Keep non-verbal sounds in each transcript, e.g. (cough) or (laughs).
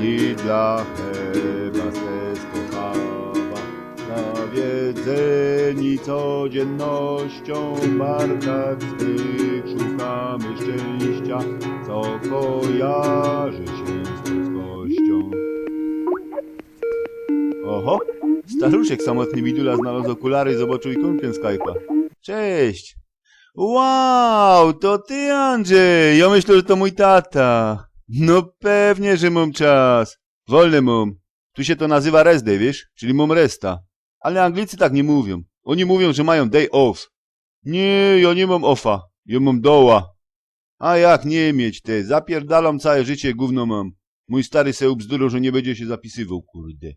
i dla chleba swe spochawa. Zawiedzeni codziennością, w barkach swych szukamy szczęścia, co kojarzy się z polskością. Oho, staruszek samotny widula znalazł okulary i zobaczył ikonkę Skype'a. Cześć! Wow, to ty Andrzej! Ja myślę, że to mój tata. No pewnie, że mam czas. Wolny mam. Tu się to nazywa rest day, wiesz? Czyli mam resta. Ale Anglicy tak nie mówią. Oni mówią, że mają day off. Nie, ja nie mam offa. Ja mam doła. A jak nie mieć te? Zapierdalam całe życie, gówno mam. Mój stary se ubzdurał, że nie będzie się zapisywał, kurde.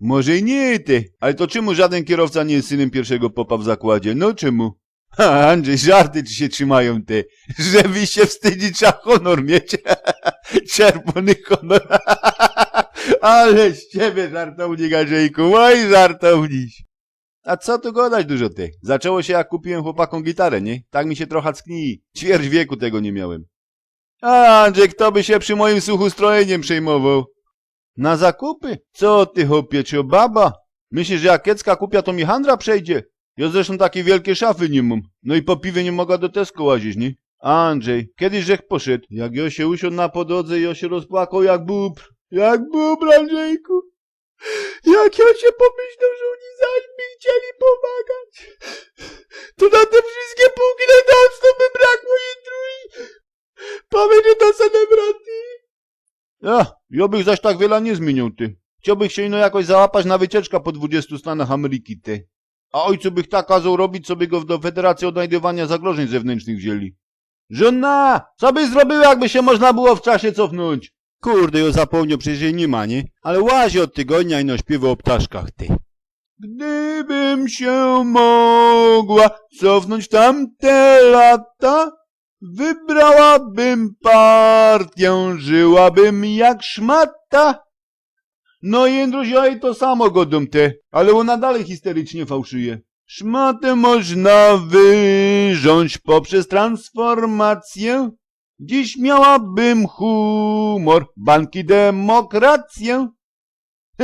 Może i nie ty, ale to czemu żaden kierowca nie jest synem pierwszego popa w zakładzie? No czemu? Ha, Andrzej, żarty ci się trzymają te. Żeby się wstydzić, trzeba honor mieć. (laughs) (laughs) Czerwony honor. (laughs) Ale z ciebie żartownik, Andrzejku. Oj, żartownik. A co tu gadać dużo ty? Zaczęło się jak kupiłem chłopakom gitarę, nie? Tak mi się trochę ckni. Ćwierć wieku tego nie miałem. A, Andrzej, kto by się przy moim suchu strojeniem przejmował? Na zakupy? Co ty, chłopie, czy baba? Myślisz, że jak kiecka kupia, to mi handra przejdzie? Ja zresztą takie wielkie szafy nie mam. No i po piwie nie mogę do Tesco łazić, nie? Andrzej, kiedyś żech poszedł. Jak ja się usiadł na podłodze i ja się rozpłakał jak bóbr. Jak bóbr, Andrzejku. Jak ja się pomyślał, że oni zaś by chcieli pomagać. To na te wszystkie półki na dawno by brakło i Powiedział to celebranty. Ja, ja bych zaś tak wiele nie zmienił, ty. Chciałbych się ino jakoś załapać na wycieczkę po 20 Stanach Ameryki, ty. A ojcu bych tak kazał robić, co by go do Federacji Odnajdywania Zagrożeń Zewnętrznych wzięli. Żona, co by zrobił, jakby się można było w czasie cofnąć? Kurde, jo zapomniał, przecież jej nie ma, nie? Ale łazi od tygodnia i no śpiewa o ptaszkach, ty. Gdybym się mogła cofnąć w tamte lata, wybrałabym partię, żyłabym jak szmata. No i Jędruzio i to samo godą te, ale ona dalej histerycznie fałszuje. Szmatę można wyrząć poprzez transformację. Dziś miałabym humor, banki, demokrację.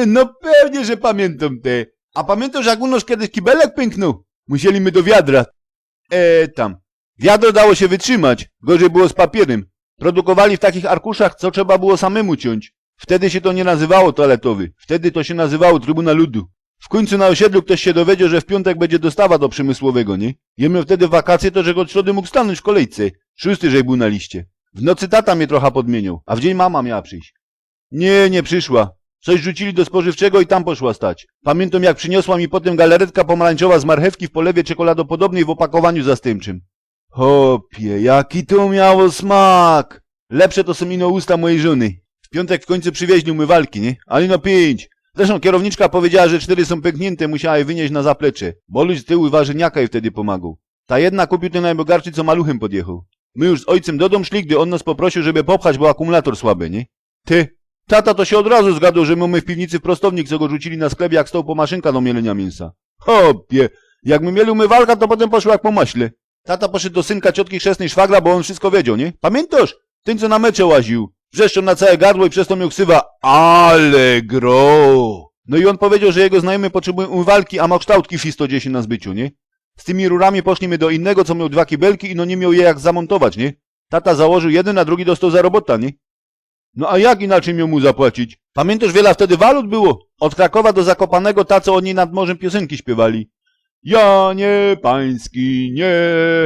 No pewnie, że pamiętam te. A pamiętasz, jak u nas kiedyś kibelek pęknął? Musieliśmy do wiadra. E, tam. Wiadro dało się wytrzymać, gorzej było z papierem. Produkowali w takich arkuszach, co trzeba było samemu ciąć. Wtedy się to nie nazywało toaletowy, wtedy to się nazywało Trybunał Ludu. W końcu na osiedlu ktoś się dowiedział, że w piątek będzie dostawa do przemysłowego, nie? Miał wtedy wakacje, to że go od środy mógł stanąć w kolejce. Szósty, że był na liście. W nocy tata mnie trochę podmienił, a w dzień mama miała przyjść. Nie, nie przyszła. Coś rzucili do spożywczego i tam poszła stać. Pamiętam jak przyniosła mi potem galaretka pomarańczowa z marchewki w polewie czekoladopodobnej w opakowaniu zastępczym. Hopie, jaki to miało smak! Lepsze to są ino usta mojej żony. W piątek w końcu przywieźli umywalki, nie? Ale no pięć. Zresztą kierowniczka powiedziała, że cztery są pęknięte, musiała je wynieść na zaplecze. Boluś z tyłu warzeniaka jej wtedy pomagał. Ta jedna kupił ten najbogatszy, co maluchem podjechał. My już z ojcem do domu szli, gdy on nas poprosił, żeby popchać, bo akumulator słaby, nie? Ty, tata to się od razu zgadł, że mamy w piwnicy prostownik, co go rzucili na sklepie, jak stał po maszynka do mielenia mięsa. Hopie, jak my mieli umywalka, to potem poszło jak po maśle. Tata poszedł do synka ciotki chrzestnej szwagra, bo on wszystko wiedział, nie? Pamiętasz? Ten, co na mecze łaził. Wrzeszczał na całe gardło i przez to miał ksywa Allegro. No i on powiedział, że jego znajomy potrzebują umywalki, a ma kształtki FI 110 na zbyciu, nie? Z tymi rurami poszliśmy do innego, co miał dwa kibelki i no nie miał je jak zamontować, nie? Tata założył jeden, a drugi dostał za robota, nie? No a jak inaczej miał mu zapłacić? Pamiętasz, wiele wtedy walut było? Od Krakowa do Zakopanego ta, co oni nad morzem piosenki śpiewali. Ja nie pański, nie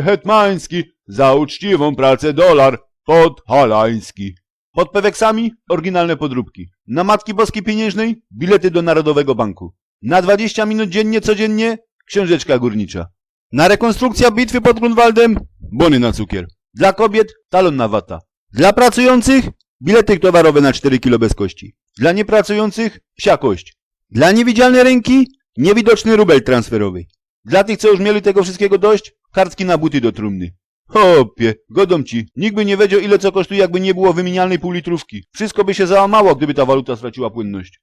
hetmański, za uczciwą pracę dolar podhalański. Pod peweksami oryginalne podróbki. Na Matki Boskiej Pieniężnej bilety do Narodowego Banku. Na 20 minut dziennie codziennie książeczka górnicza. Na rekonstrukcja bitwy pod Grunwaldem bony na cukier. Dla kobiet talon na wata. Dla pracujących bilety towarowe na 4 kilo bez kości. Dla niepracujących psia kość. Dla niewidzialnej ręki niewidoczny rubel transferowy. Dla tych, co już mieli tego wszystkiego dość, kartki na buty do trumny. Hopie, godą ci. Nikt by nie wiedział, ile co kosztuje, jakby nie było wymienialnej półlitrówki. Wszystko by się załamało, gdyby ta waluta straciła płynność.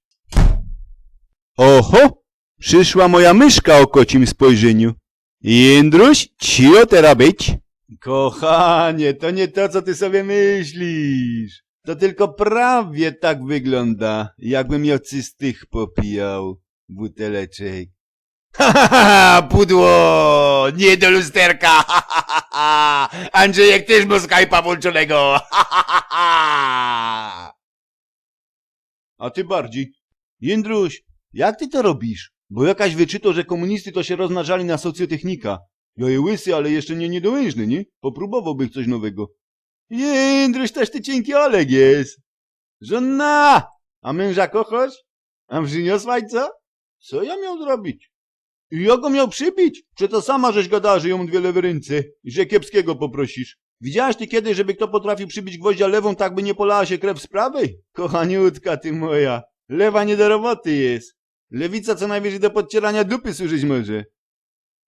Oho! Przyszła moja myszka o kocim spojrzeniu. Jędruś, cio teraz być? Kochanie, to nie to, co ty sobie myślisz. To tylko prawie tak wygląda, jakbym ja z tych popijał buteleczek. (laughs) Ha, ha, ha, pudło! Nie do lusterka! Ha, ha, ha. Andrzejek też ma Skype'a włączonego! (laughs) A ty bardziej. Jędruś, jak ty to robisz? Bo jakaś wyczyto, że komunisty to się rozmnażali na socjotechnika. Ja je łysy, ale jeszcze nie niedołężny, nie? Popróbowałbym coś nowego. Jędruś, też ty cienki Oleg jest. Żona! A męża kochasz? A przyniosłaś co? Co ja miał zrobić? I ja go miał przybić? Czy to sama żeś gadała, że ją dwie lewe ręce i że kiepskiego poprosisz? Widziałaś ty kiedy, żeby kto potrafił przybić gwoździa lewą, tak by nie polała się krew z prawej? Kochaniutka ty moja, lewa nie do roboty jest. Lewica co najwyżej do podcierania dupy służyć może.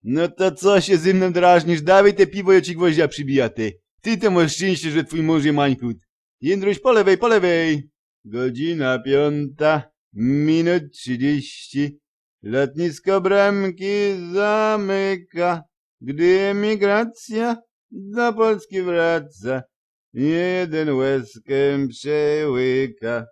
No to co się ze mną drażnisz? Dawaj te piwo, ja ci gwoździa przybija ty. Ty to masz szczęście, że twój mąż je mańkut. Jędruś, po lewej, po lewej. Godzina piąta, minut trzydzieści. Lotnisko bramki zamyka, gdy emigracja do Polski wraca. Jeden łezkę przełyka.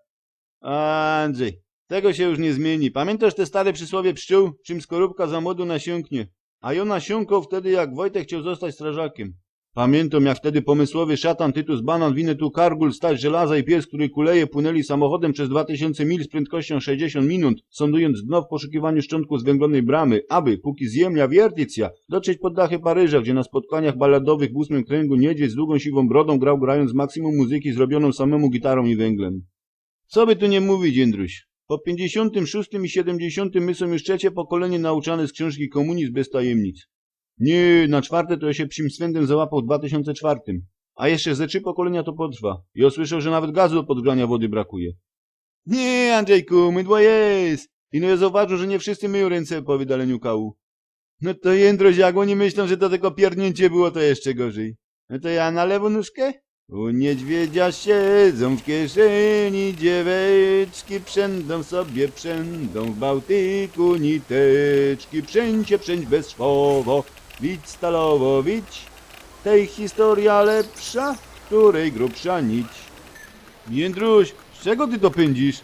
Andrzej, tego się już nie zmieni. Pamiętasz te stare przysłowie pszczół, czym skorupka za młodu nasiąknie? A ją nasiąkał wtedy, jak Wojtek chciał zostać strażakiem. Pamiętam, jak wtedy pomysłowy szatan Tytus Banan, Winetu Kargul, Staś Żelaza i pies, który kuleje, płynęli samochodem przez 2000 mil z prędkością 60 minut, sądując dno w poszukiwaniu szczątków zwęglonej bramy, aby, póki zjemnia wiertycja, dotrzeć pod dachy Paryża, gdzie na spotkaniach balladowych w ósmym kręgu niedźwiedź z długą siwą brodą grał grając maksimum muzyki zrobioną samemu gitarą i węglem. Co by tu nie mówić, Jędruś? Po 56 i 70 my są już trzecie pokolenie nauczane z książki Komunizm bez tajemnic. Nie, na czwarte to ja się psim swędem załapał w 2004. A jeszcze ze trzy pokolenia to potrwa. Ja słyszał, że nawet gazu do podgrzania wody brakuje. Nie, Andrzejku, mydło jest. I no ja zauważył, że nie wszyscy myją ręce po wydaleniu kału. No to Jędroś, jak oni myślą, że to tylko pierdnięcie było, to jeszcze gorzej. No to ja na lewą nóżkę? U niedźwiedzia siedzą w kieszeni dzieweczki, przędą sobie przędą w Bałtyku niteczki. Przęcie przęć bezszwowo, widź stalowo, widź. Tej historia lepsza, której grubsza nić. Jędruś, z czego ty to pędzisz?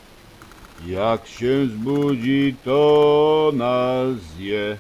Jak się zbudzi, to nas zje.